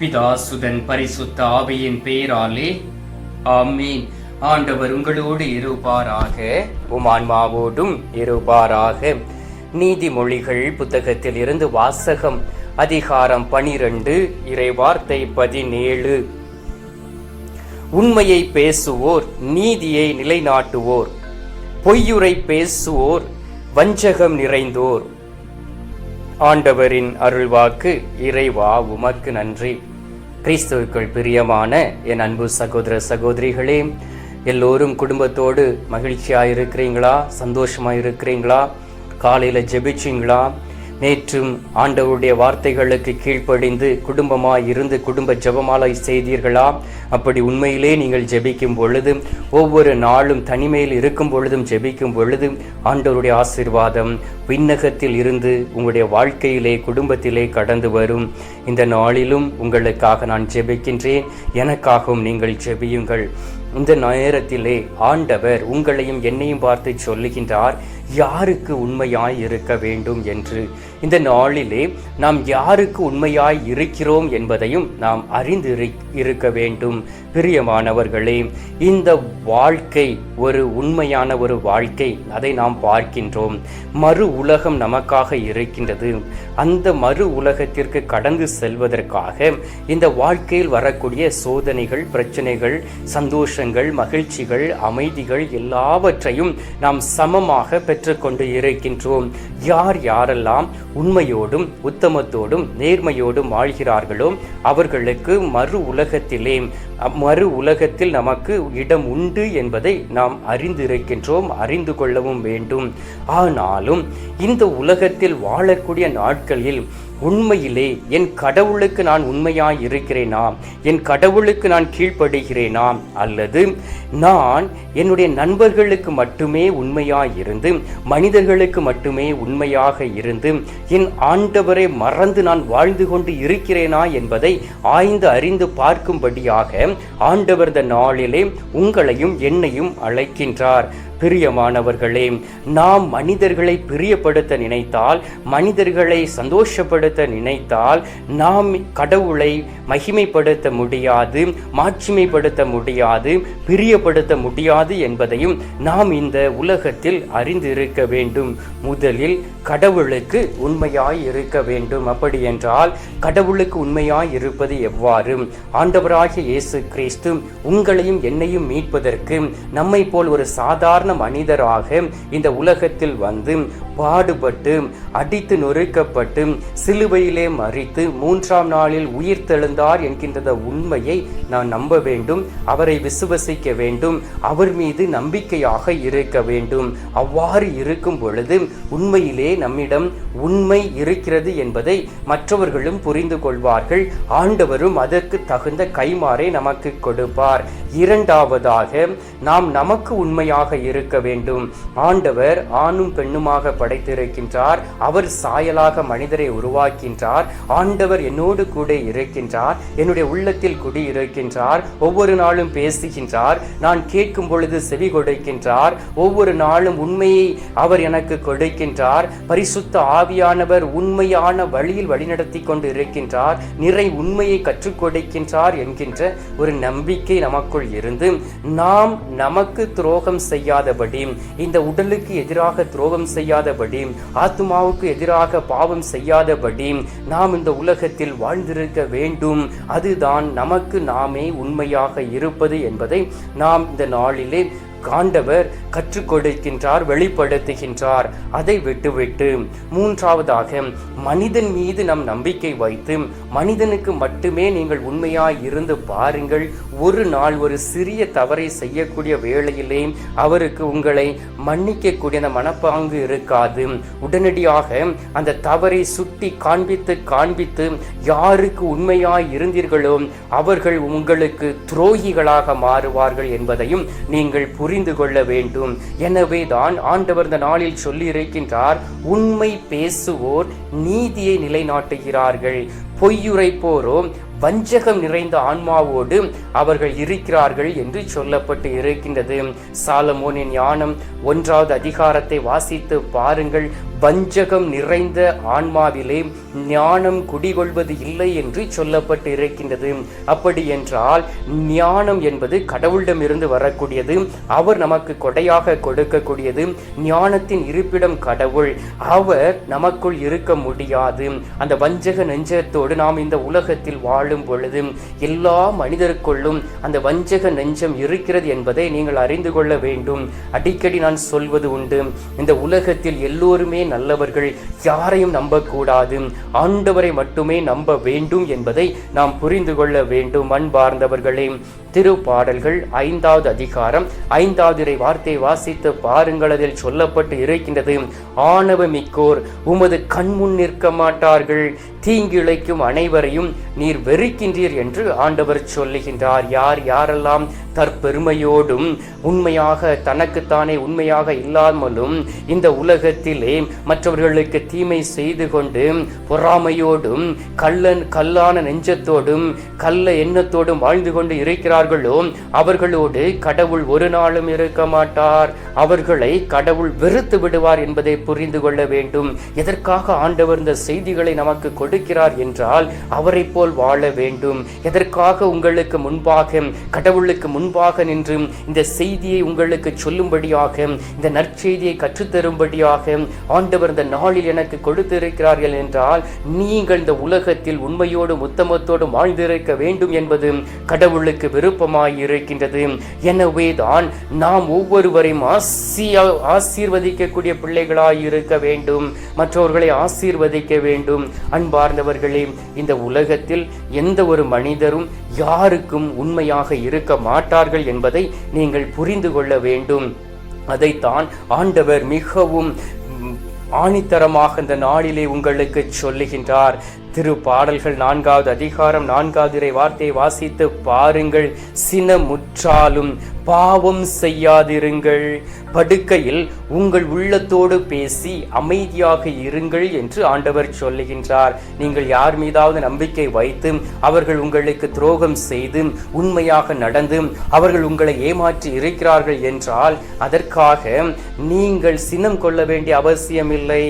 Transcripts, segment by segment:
பிதாசுதன் பரிசுத்த ஆவியின் பெயராலே ஆமீன். ஆண்டவர் உங்களோடு இருப்பாராக. உமான்மாவோடும் இருப்பாராக. நீதிமொழிகள் புத்தகத்தில் இருந்து வாசகம் அதிகாரம் பனிரெண்டு இறைவார்த்தை பதினேழு. உண்மையை பேசுவோர் நீதியை நிலைநாட்டுவோர். பொய்யுரை பேசுவோர் வஞ்சகம் நிறைந்தோர். ஆண்டவரின் அருள்வாக்கு இறைவா உமக்கு நன்றி. கிறிஸ்துவுக்குள் பிரியமான என் அன்பு சகோதர சகோதரிகளே எல்லோரும் குடும்பத்தோடு மகிழ்ச்சியாக இருக்கிறீங்களா சந்தோஷமாக இருக்கிறீங்களா காலையில் ஜெபிச்சிங்களா? நேற்றும் ஆண்டவருடைய வார்த்தைகளுக்கு கீழ்ப்படிந்து குடும்பமாக இருந்து குடும்ப ஜெபமாலை செய்தீர்களா? அப்படி உண்மையிலே நீங்கள் ஜெபிக்கும் பொழுது ஒவ்வொரு நாளும் தனிமையில் இருக்கும் பொழுதும் ஜெபிக்கும் பொழுது ஆண்டவருடைய ஆசிர்வாதம் விண்ணகத்தில் இருந்து உங்களுடைய வாழ்க்கையிலே குடும்பத்திலே கடந்து வரும். இந்த நாளிலும் உங்களுக்காக நான் ஜெபிக்கின்றேன். எனக்காகவும் நீங்கள் ஜெபியுங்கள். இந்த நேரத்திலே ஆண்டவர் உங்களையும் என்னையும் பார்த்து சொல்லுகின்றார் யாருக்கு உண்மையாய் இருக்க வேண்டும் என்று? இந்த நாளிலே நாம் யாருக்கு உண்மையாய் இருக்கிறோம் என்பதையும் நாம் அறிந்து இருக்க வேண்டும். பிரியமானவர்களே இந்த வாழ்க்கை ஒரு உண்மையான ஒரு வாழ்க்கை. அதை நாம் பார்க்கின்றோம். மறு உலகம் நமக்காக இருக்கின்றது. அந்த மறு உலகத்திற்கு கடந்து செல்வதற்காக இந்த வாழ்க்கையில் வரக்கூடிய சோதனைகள் பிரச்சனைகள் சந்தோஷங்கள் மகிழ்ச்சிகள் அமைதிகள் எல்லாவற்றையும் நாம் சமமாக பெற்றுக்கொண்டு இருக்கின்றோம். யார் யாரெல்லாம் உண்மையோடும் உத்தமத்தோடும் நேர்மையோடும் வாழ்கிறார்களோ அவர்களுக்கு மறு உலகத்திலே மறு உலகத்தில் நமக்கு இடம் உண்டு என்பதை நாம் அறிந்திருக்கின்றோம் அறிந்து கொள்ளவும் வேண்டும். ஆனாலும் இந்த உலகத்தில் வாழக்கூடிய நாட்களில் உண்மையிலே என் கடவுளுக்கு நான் உண்மையாய் இருக்கிறேனா என் கடவுளுக்கு நான் கீழ்ப்படுகிறேனா அல்லது நான் என்னுடைய நண்பர்களுக்கு மட்டுமே உண்மையாய் இருந்து மனிதர்களுக்கு மட்டுமே உண்மையாக இருந்து என் ஆண்டவரை மறந்து நான் வாழ்ந்து கொண்டு இருக்கிறேனா என்பதை ஆய்ந்து அறிந்து பார்க்கும்படியாக ஆண்டவர் இந்த நாளிலே உங்களையும் என்னையும் அழைக்கின்றார். பிரியமானவர்களே நாம் மனிதர்களை பிரியப்படுத்த நினைத்தால் மனிதர்களை சந்தோஷப்படுத்த நினைத்தால் நாம் கடவுளை மகிமைப்படுத்த முடியாது மாட்சிமைப்படுத்த முடியாது பிரியப்படுத்த முடியாது என்பதையும் நாம் இந்த உலகத்தில் அறிந்திருக்க வேண்டும். முதலில் கடவுளுக்கு உண்மையாய் இருக்க வேண்டும். அப்படி என்றால் கடவுளுக்கு உண்மையாய் இருப்பது எவ்வாறு? ஆண்டவராகிய இயேசு கிறிஸ்து உங்களையும் என்னையும் மீட்பதற்கு நம்மை போல் ஒரு சாதாரண மனிதராக இந்த உலகத்தில் வந்து பாடுபட்டு அடித்து நொறுக்கப்பட்டு சிலுவையிலே மறித்து மூன்றாம் நாளில் உயிர் தெழுந்தார் என்கின்றத உண்மையை நான் நம்ப வேண்டும் அவரை விசுவசிக்க வேண்டும் அவர் மீது நம்பிக்கையாக இருக்க வேண்டும். அவ்வாறு இருக்கும் பொழுது உண்மையிலே நம்மிடம் உண்மை இருக்கிறது என்பதை மற்றவர்களும் புரிந்து கொள்வார்கள். ஆண்டவரும் அதற்கு தகுந்த கைமாறை நமக்கு கொடுப்பார். இரண்டாவதாக நாம் நமக்கு உண்மையாக இருக்க வேண்டும். ஆண்டவர் ஆணும் பெண்ணுமாக படைத்திருக்கின்றார். அவர் சாயலாக மனிதரை உருவாக்கின்றார். ஆண்டவர் என்னோடு கூட இருக்கின்றார். என்னுடைய உள்ளத்தில் குடியிருக்கின்றார். ஒவ்வொரு நாளும் பேசுகின்றார். நான் கேட்கும் பொழுது செவி கொடுக்கின்றார். ஒவ்வொரு நாளும் உண்மையை அவர் எனக்கு கொடுக்கின்றார். பரிசுத்த ஆவியானவர் உண்மையான வழியில் வழிநடத்தி கொண்டு இருக்கின்றார் நிறை உண்மையை கற்றுக் கொடுக்கின்றார் என்கின்ற ஒரு நம்பிக்கை நமக்குள் இருந்து நாம் நமக்கு துரோகம் செய்யாதபடி இந்த உடலுக்கு எதிராக துரோகம் செய்யாத செய்யாதபடி ஆத்மாவுக்கு எதிராக பாவம் செய்யாதபடி நாம் இந்த உலகத்தில் வாழ்ந்திருக்க வேண்டும். அதுதான் நமக்கு நாமே உண்மையாக இருப்பது என்பதை நாம் இந்த நாளிலே காண்டவர் கற்றுக் கொடுக்கின்றார் வெளிப்படுத்துகின்றார். அதை விட்டுவிட்டு மூன்றாவதாக மனிதன் மீது நம் நம்பிக்கை வைத்து மனிதனுக்கு மட்டுமே நீங்கள் உண்மையாய் இருந்து பாருங்கள். ஒரு நாள் ஒரு சிறிய தவறை செய்யக்கூடிய வேளையிலே அவருக்கு உங்களை மன்னிக்கக்கூடிய அந்த மனப்பாங்கு இருக்காது. உடனடியாக அந்த தவறை சுட்டி காண்பித்து காண்பித்து யாருக்கு உண்மையாய் இருந்தீர்களோ அவர்கள் உங்களுக்கு துரோகிகளாக மாறுவார்கள் என்பதையும் நீங்கள் புரிந்து கொள்ள வேண்டும். எனவே தான் ஆண்டவர் இந்த நாளில் சொல்லி இருக்கின்றார் உண்மை பேசுவோர் நீதியை நிலைநாட்டுகிறார்கள். பொய்யுரைப்போரோ வஞ்சகம் நிறைந்த ஆன்மாவோடு அவர்கள் இருக்கிறார்கள் என்று சொல்லப்பட்டு இருக்கின்றது. சாலமோனின் ஞானம் ஒன்றாவது அதிகாரத்தை வாசித்து பாருங்கள். வஞ்சகம் நிறைந்த ஆன்மாவிலே ஞானம் குடிகொள்வது இல்லை என்று சொல்லப்பட்டு இருக்கின்றது. அப்படி என்றால் ஞானம் என்பது கடவுளிடமிருந்து வரக்கூடியது. அவர் நமக்கு கொடையாக கொடுக்கக்கூடியது. ஞானத்தின் இருப்பிடம் கடவுள். அவர் நமக்குள் இருக்க முடியாது. அந்த வஞ்சக நெஞ்சத்தோடு நாம் இந்த உலகத்தில் வாழும் பொழுது எல்லா மனிதருக்குள்ளும் அந்த வஞ்சக நெஞ்சம் இருக்கிறது என்பதை நீங்கள் அறிந்து கொள்ள வேண்டும். அடிக்கடி நான் சொல்வது உண்டு இந்த உலகத்தில் எல்லோருமே நல்லவர்கள் யாரையும் நம்பக்கூடாது. ஆண்டவரை மட்டுமே நம்ப வேண்டும் என்பதை நாம் புரிந்து கொள்ள வேண்டும். அன்பார்ந்தவர்களே திருப்பாடல்கள் ஐந்தாவது அதிகாரம் ஐந்தாவது இறை வார்த்தை வாசித்து பாருங்கள். அதில் சொல்லப்பட்டு இருக்கின்றது ஆணவமிக்கோர் உமது கண்முன் நிற்க மாட்டார்கள். தீங்கிழைக்கும் அனைவரையும் நீர் வெறுக்கின்றீர் என்று ஆண்டவர் சொல்லுகின்றார். யார் யாரெல்லாம் தற்பெருமையோடும் உண்மையாக தனக்குத்தானே உண்மையாக இல்லாமலும் இந்த உலகத்திலே மற்றவர்களுக்கு தீமை செய்து கொண்டு பொறாமையோடும் கள்ளன் கல்லான நெஞ்சத்தோடும் கள்ள எண்ணத்தோடும் வாழ்ந்து கொண்டு இருக்கிறார்களோ அவர்களோடு கடவுள் ஒரு நாளும் இருக்க மாட்டார். அவர்களை கடவுள் வெறுத்து விடுவார் என்பதை புரிந்து கொள்ள வேண்டும். எதற்காக ஆண்டவர் இந்த செய்திகளை நமக்கு கொடுக்கிறார் என்றால் அவரை போல் வாழ வேண்டும். எதற்காக உங்களுக்கு முன்பாக கடவுளுக்கு முன் முன்பாக நின்று இந்த செய்தியை உங்களுக்கு சொல்லும்படியாக இந்த நற்செய்தியை கற்றுத்தரும்படியாக ஆண்டவர் இந்த நாளில் எனக்கு கொடுத்திருக்கிறார்கள் என்றால் நீங்கள் இந்த உலகத்தில் உண்மையோடும் உத்தமத்தோடும் வாழ்ந்திருக்க வேண்டும் என்பது கடவுளுக்கு விருப்பமாய் இருக்கின்றது எனவே தான் நாம் ஒவ்வொருவரையும் ஆசியா ஆசீர்வதிக்கக்கூடிய பிள்ளைகளாய் இருக்க வேண்டும் மற்றவர்களை ஆசீர்வதிக்க வேண்டும். அன்பார்ந்தவர்களே இந்த உலகத்தில் எந்த ஒரு மனிதரும் யாருக்கும் உண்மையாக இருக்க மாட்டார்கள் என்பதை நீங்கள் புரிந்து கொள்ள வேண்டும். அதைத்தான் ஆண்டவர் மிகவும் ஆணித்தரமாக இந்த நாளிலே உங்களுக்கு சொல்லுகின்றார். திரு பாடல்கள் நான்காவது அதிகாரம் நான்காவது இறை வார்த்தையை வாசித்து பாருங்கள். சினமுற்றாலும் பாவம் செய்யாதிருங்கள். படுக்கையில் உங்கள் உள்ளத்தோடு பேசி அமைதியாக இருங்கள் என்று ஆண்டவர் சொல்லுகின்றார். நீங்கள் யார் மீதாவது நம்பிக்கை வைத்து அவர்கள் உங்களுக்கு துரோகம் செய்து உண்மையாக நடந்து அவர்கள் உங்களை ஏமாற்றி இருக்கிறார்கள் என்றால் அதற்காக நீங்கள் சினம் கொள்ள வேண்டிய அவசியமில்லை.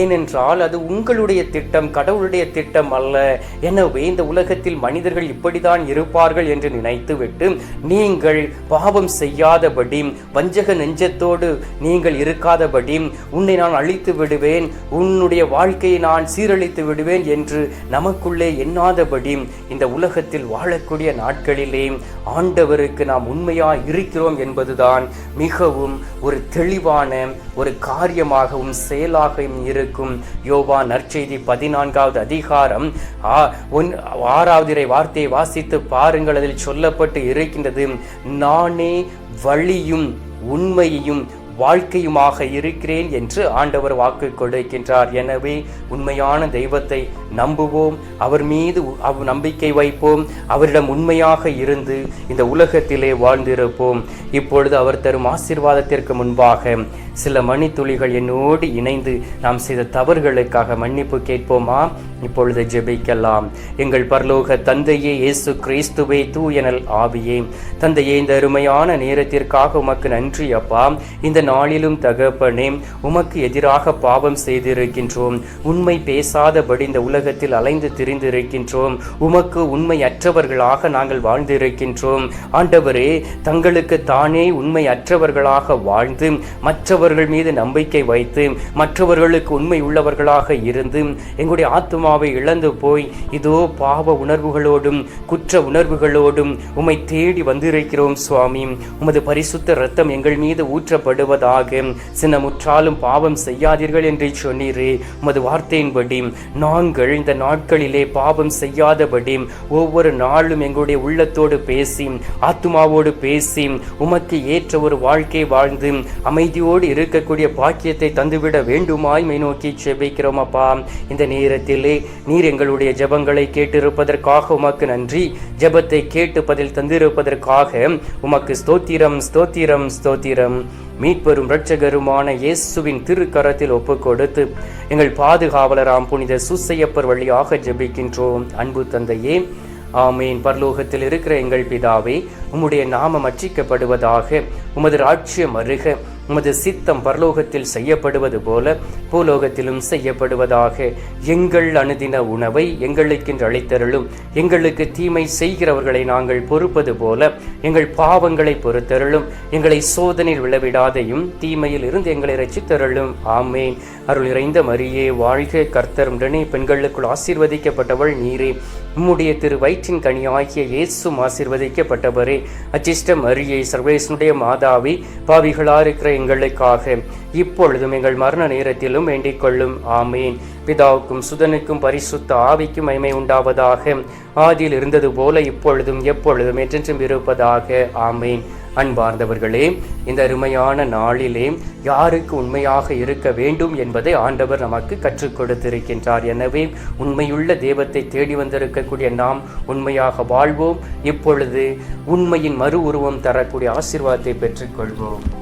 ஏனென்றால் அது உங்களுடைய திட்டம் கடவுளுடைய திட்டம். திட்டம் அல்ல எனவே இந்த உலகத்தில் மனிதர்கள் இப்படித்தான் இருப்பார்கள் என்று நினைத்துவிட்டு நீங்கள் பாவம் செய்யாதபடி வஞ்சக நெஞ்சத்தோடு நீங்கள் இருக்காதபடி உன்னை நான் அழித்து விடுவேன் உன்னுடைய வாழ்க்கையை நான் சீரழித்து விடுவேன் என்று நமக்குள்ளே எண்ணாதபடி இந்த உலகத்தில் வாழக்கூடிய நாட்களிலே ஆண்டவருக்கு நாம் உண்மையாக இருக்கிறோம் என்பதுதான் மிகவும் ஒரு தெளிவான ஒரு காரியமாகவும் செயலாகவும் இருக்கும். யோவா நற்செய்தி பதினான்காவது அதிகாரம் ஆ- ஒன்- ஆறாவது வார்த்தையை வாசித்து பாருங்கள் அதில் சொல்லப்பட்டு இருக்கின்றது நானே வழியும் உண்மையையும் வாழ்க்கையுமாக இருக்கிறேன் என்று ஆண்டவர் வாக்கு கொடுக்கின்றார். எனவே உண்மையான தெய்வத்தை நம்புவோம். அவர் மீது அவ் நம்பிக்கை வைப்போம். அவரிடம் உண்மையாக இருந்து இந்த உலகத்திலே வாழ்ந்திருப்போம். இப்பொழுது அவர் தரும் ஆசீர்வாதத்திற்கு முன்பாக சில மணித்துளிகள் என்னோடு இணைந்து நாம் செய்த தவறுகளுக்காக மன்னிப்பு கேட்போமா? இப்பொழுது ஜெபிக்கலாம். எங்கள் பரலோக தந்தையே இயேசு கிறிஸ்துவே தூயனல் ஆவியே. தந்தையே இந்த அருமையான நேரத்திற்காக உமக்கு நன்றி அப்பா. இந்த நாளிலும் தகப்பனே உமக்கு எதிராக பாவம் செய்திருக்கின்றோம். உண்மை பேசாதபடி இந்த உலகத்தில் அலைந்து திரிந்திருக்கின்றோம். உமக்கு உண்மையற்றவர்களாக நாங்கள் வாழ்ந்திருக்கின்றோம். ஆண்டவரே தங்களுக்கு தானே உண்மை அற்றவர்களாக வாழ்ந்து மற்றவர்கள் மீது நம்பிக்கை வைத்து மற்றவர்களுக்கு உண்மை உள்ளவர்களாக இருந்து எங்களுடைய ஆத்மாவை இழந்து போய் இதோ பாவ உணர்வுகளோடும் குற்ற உணர்வுகளோடும் உம்மை தேடி வந்திருக்கிறோம் சுவாமி. உமது பரிசுத்த ரத்தம் எங்கள் மீது ஊற்றப்படுவதாக சின்னமுற்றாலும் பாவம் செய்யாதீர்கள் என்று சொன்னீரே. உமது வார்த்தையின்படி நாங்கள் இந்த நாட்களிலே பாவம் செய்யாதபடி ஒவ்வொரு நாளும் எங்களுடைய உள்ளத்தோடு பேசி ஆத்மாவோடு பேசி உமக்கு ஏற்ற ஒரு வாழ்க்கை வாழ்ந்து அமைதியோடு இருக்கக்கூடிய பாக்கியத்தை தந்துவிட வேண்டுமாய் மை நோக்கி செபிக்கிறோம் அப்பா. இந்த நேரத்திலே நீர் எங்களுடைய ஜெபங்களை கேட்டிருப்பதற்காக உமக்கு நன்றி. ஜெபத்தை கேட்டு பதில் தந்திருப்பதற்காக உமக்கு ஸ்தோத்திரம் ஸ்தோத்திரம் ஸ்தோத்திரம். மீட்பெரும் இரட்சகருமான இயேசுவின் திருக்கரத்தில் ஒப்புக் கொடுத்து எங்கள் பாதுகாவலராம் புனித சுசையப்பர் வழியாக ஜெபிக்கின்றோம். அன்பு தந்தையே ஆமேன். பரலோகத்தில் இருக்கிற எங்கள் பிதாவே உம்முடைய நாமம் அச்சிக்கப்படுவதாக உமது ராட்சியம் அருக. உமது சித்தம் பரலோகத்தில் செய்யப்படுவது போல பூலோகத்திலும் செய்யப்படுவதாக எங்கள் அணுதின உணவை எங்களுக்கென்று அளித்தருளும். எங்களுக்கு தீமை செய்கிறவர்களை நாங்கள் பொறுப்பது போல எங்கள் பாவங்களை பொறுத்தருளும். எங்களை சோதனையில் விழவிடாதையும் தீமையில் இருந்து எங்களை ரசித்தருளும் ஆமேன். அருள் நிறைந்த மரியே வாழ்க கர்த்தர் உடனே பெண்களுக்குள் ஆசீர்வதிக்கப்பட்டவள் நீரே. உம்முடைய திரு வயிற்றின் கனியாகிய இயேசும் ஆசிர்வதிக்கப்பட்டவரே அச்சிஷ்டம் அரியை சர்வேசனுடைய மாதாவி பாவிகளா இருக்கிற எங்களுக்காக இப்பொழுதும் எங்கள் மரண நேரத்திலும் வேண்டிக் கொள்ளும். ஆமேன். பிதாவுக்கும் சுதனுக்கும் பரிசுத்த ஆவிக்கும் மைமை உண்டாவதாக. ஆதியில் இருந்தது போல இப்பொழுதும் எப்பொழுதும் என்றென்றும் இருப்பதாக. ஆமேன். அன்பார்ந்தவர்களே இந்த அருமையான நாளிலே யாருக்கு உண்மையாக இருக்க வேண்டும் என்பதை ஆண்டவர் நமக்கு கற்றுக் கொடுத்திருக்கின்றார். எனவே உண்மையுள்ள தெய்வத்தை தேடி வந்திருக்கக்கூடிய நாம் உண்மையாக வாழ்வோம். இப்பொழுது உண்மையின் மறு உருவம் தரக்கூடிய ஆசீர்வாதத்தை பெற்றுக்கொள்வோம்